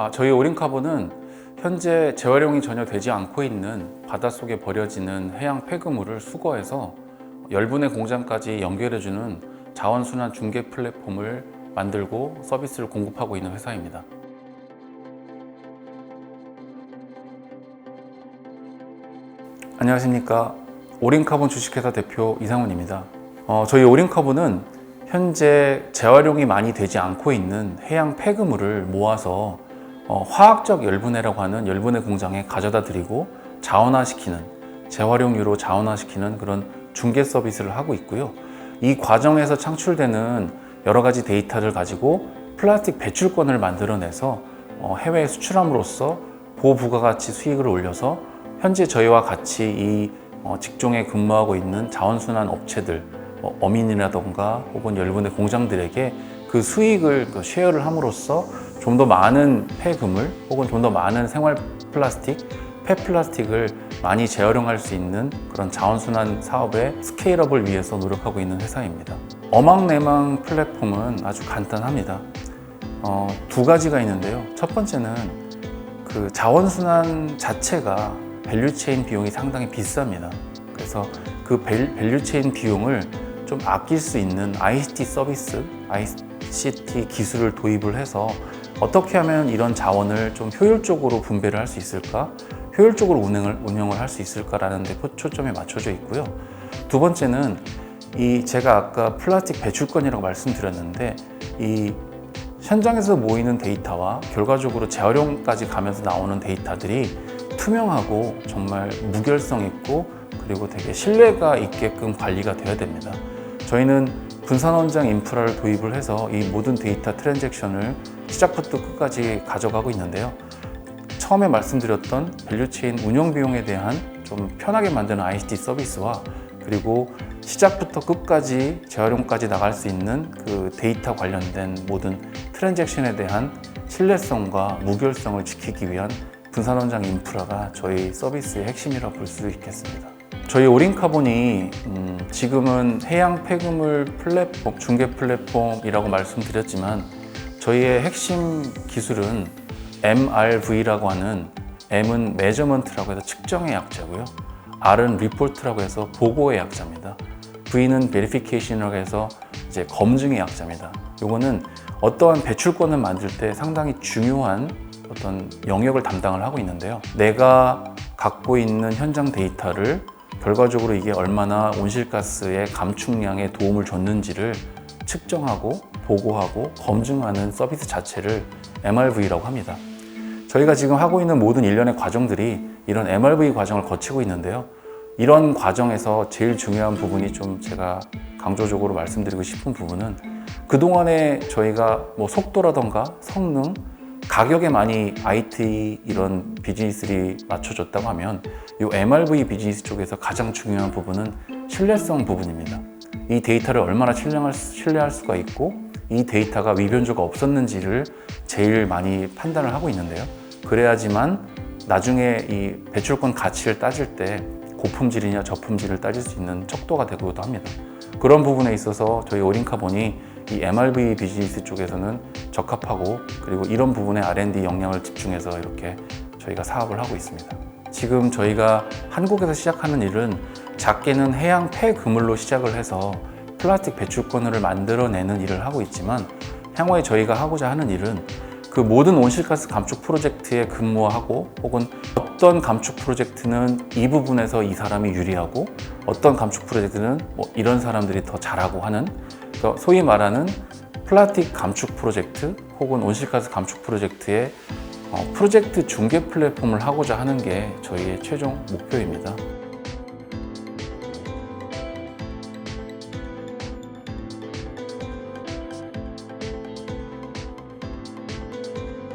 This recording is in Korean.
아, 저희 오링카본은 현재 재활용이 전혀 되지 않고 있는 바닷속에 버려지는 해양 폐기물을 수거해서 열분의 공장까지 연결해주는 자원순환 중개 플랫폼을 만들고 서비스를 공급하고 있는 회사입니다. 안녕하십니까. 오링카본 주식회사 대표 이상훈입니다. 어, 저희 오링카본은 현재 재활용이 많이 되지 않고 있는 해양 폐기물을 모아서 어, 화학적 열분해라고 하는 열분해 공장에 가져다 드리고 자원화시키는 재활용유로 자원화시키는 그런 중개 서비스를 하고 있고요. 이 과정에서 창출되는 여러 가지 데이터를 가지고 플라스틱 배출권을 만들어내서 어, 해외에 수출함으로써 고부가가치 수익을 올려서 현재 저희와 같이 이 어, 직종에 근무하고 있는 자원순환 업체들, 뭐 어민이라던가 혹은 열분의 공장들에게 그 수익을 그 쉐어를 함으로써 좀 더 많은 폐그물 혹은 좀 더 많은 생활 플라스틱, 폐 플라스틱을 많이 재활용할 수 있는 그런 자원순환 사업의 스케일업을 위해서 노력하고 있는 회사입니다. 어망내망 플랫폼은 아주 간단합니다. 어, 두 가지가 있는데요. 첫 번째는 그 자원순환 자체가 밸류체인 비용이 상당히 비쌉니다. 그래서 그 밸- 밸류체인 비용을 좀 아낄 수 있는 ICT 서비스, ICT 기술을 도입을 해서 어떻게 하면 이런 자원을 좀 효율적으로 분배를 할 수 있을까? 효율적으로 운영을, 운영을 할 수 있을까라는 데 초점이 맞춰져 있고요. 두 번째는 이 제가 아까 플라스틱 배출권이라고 말씀드렸는데 이 현장에서 모이는 데이터와 결과적으로 재활용까지 가면서 나오는 데이터들이 투명하고 정말 무결성 있고 그리고 되게 신뢰가 있게끔 관리가 되어야 됩니다. 저희는 분산원장 인프라를 도입을 해서 이 모든 데이터 트랜잭션을 시작부터 끝까지 가져가고 있는데요. 처음에 말씀드렸던 밸류체인 운영 비용에 대한 좀 편하게 만드는 ICT 서비스와 그리고 시작부터 끝까지 재활용까지 나갈 수 있는 그 데이터 관련된 모든 트랜잭션에 대한 신뢰성과 무결성을 지키기 위한 분산원장 인프라가 저희 서비스의 핵심이라고 볼수 있겠습니다. 저희 오링카본이 음, 지금은 해양 폐기물 플랫폼, 중개 플랫폼이라고 말씀드렸지만 저희의 핵심 기술은 MRV라고 하는 M은 메저먼트라고 해서 측정의 약자고요. R은 리포트라고 해서 보고의 약자입니다. V는 베리피케이션이라고 해서 이제 검증의 약자입니다. 요거는 어떠한 배출권을 만들 때 상당히 중요한 어떤 영역을 담당을 하고 있는데요. 내가 갖고 있는 현장 데이터를 결과적으로 이게 얼마나 온실가스의 감축량에 도움을 줬는지를 측정하고 보고하고 검증하는 서비스 자체를 MRV라고 합니다. 저희가 지금 하고 있는 모든 일련의 과정들이 이런 MRV 과정을 거치고 있는데요. 이런 과정에서 제일 중요한 부분이 좀 제가 강조적으로 말씀드리고 싶은 부분은 그동안에 저희가 뭐 속도라던가 성능, 가격에 많이 IT 이런 비즈니스들이 맞춰졌다고 하면 이 MRV 비즈니스 쪽에서 가장 중요한 부분은 신뢰성 부분입니다. 이 데이터를 얼마나 신뢰할 수가 있고 이 데이터가 위변조가 없었는지를 제일 많이 판단을 하고 있는데요. 그래야지만 나중에 이 배출권 가치를 따질 때 고품질이냐 저품질을 따질 수 있는 척도가 되기도 합니다. 그런 부분에 있어서 저희 오링카본이 이 MRV 비즈니스 쪽에서는 적합하고 그리고 이런 부분에 R&D 역량을 집중해서 이렇게 저희가 사업을 하고 있습니다. 지금 저희가 한국에서 시작하는 일은 작게는 해양 폐그물로 시작을 해서 플라스틱 배출권을 만들어내는 일을 하고 있지만 향후에 저희가 하고자 하는 일은 그 모든 온실가스 감축 프로젝트에 근무하고 혹은 어떤 감축 프로젝트는 이 부분에서 이 사람이 유리하고 어떤 감축 프로젝트는 뭐 이런 사람들이 더 잘하고 하는 그러니까 소위 말하는 플라스틱 감축 프로젝트 혹은 온실가스 감축 프로젝트의 어, 프로젝트 중개 플랫폼을 하고자 하는 게 저희의 최종 목표입니다.